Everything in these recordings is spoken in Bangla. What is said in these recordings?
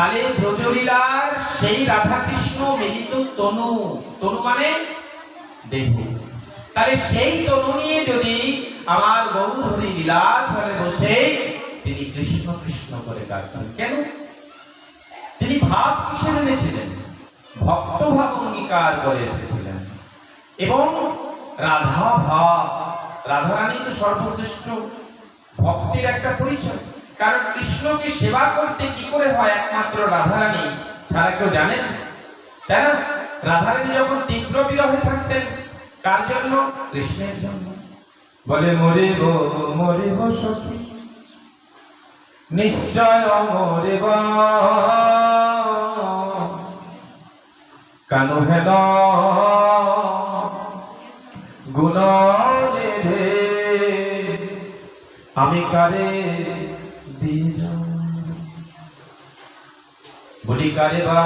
তাহলে ব্রজলীলার সেই রাধাকৃষ্ণ মিলিত তনু। তনু মানে দেহ। তাহলে সেই তনু নিয়ে যদি আমার গৌরহরি লীলা ছলে বসে তিনি কৃষ্ণ কৃষ্ণ করে গাচ্ছেন কেন? তিনি ভাব কিসের এনেছিলেন? ভক্ত ভাব অঙ্গীকার করে এসেছিলেন। এবং রাধা ভাব, রাধারানী তো সর্বশ্রেষ্ঠ ভক্তির একটা পরিচয়। কারণ কৃষ্ণকে সেবা করতে কি করে হয় একমাত্র রাধারানী? ছাড়া কেউ জানেন তাই না? রাধারানী যখন তীব্র বিরহে থাকতেন, কার জন্য? কৃষ্ণের জন্য। বলে মরিব মরিব সখী। নিশ্চয় মরিব কানু হেন। গুণ আমি কারে বলি, কারে বা,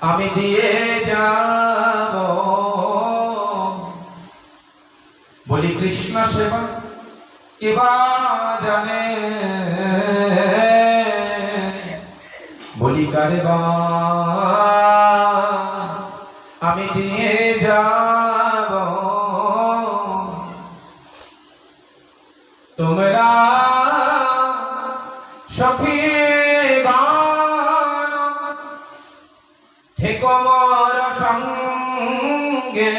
আমি দিয়ে যাব। বলি, কৃষ্ণ সেবা কেবা জানে বলি, কারে বা, আমি দিয়ে যাব। তোমরা সখী গান থেকো মোর সঙ্গে।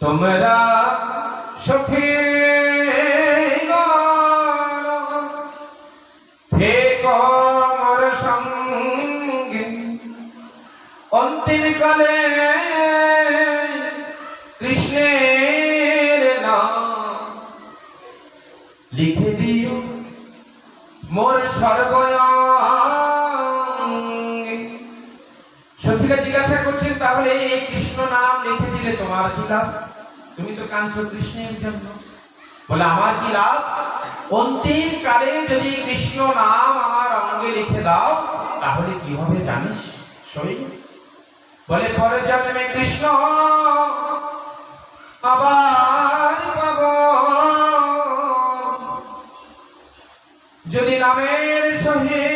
তোমরা সখী গান থেকো মোর সঙ্গে। অন্তিম কালে কৃষ্ণের লিখে দিও মোর সর্বয়ঙ্গে। জিজ্ঞাসা করছেন, তাহলে এই কৃষ্ণ নাম লিখে দিলে তোমার কি লাভ? তুমি তো কাঁদছো কৃষ্ণের জন্য। বলে, আমার কি লাভ? অন্তিম কালে যদি কৃষ্ণ নাম আমার অঙ্গে লিখে দাও, তাহলে কি হবে জানিস? সই। বলে পরে জন্মে কৃষ্ণ, আবার যদি নামের সহে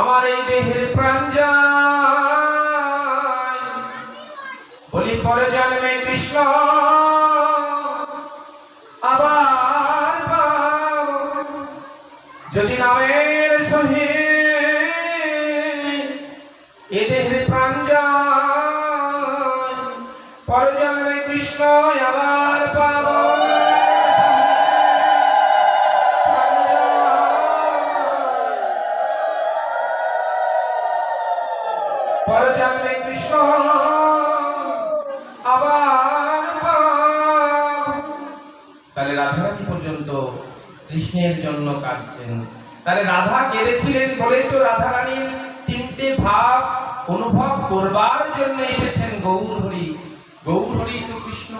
আমার এই দেহের প্রাণ যায় পরে জন্মে কৃষ্ণ, আবার যদি নামের সহে এ দেহের প্রাণ যায়, পরে জন্মে কৃষ্ণ, আবার পাব। পর্যন্ত কৃষ্ণের জন্য কাঁদছেন। তাহলে রাধা কেঁদেছিলেন বলেই তো রাধা রানীর তিনটে ভাব অনুভব করবার জন্য এসেছেন গৌর হরি গৌর হরি তো কৃষ্ণ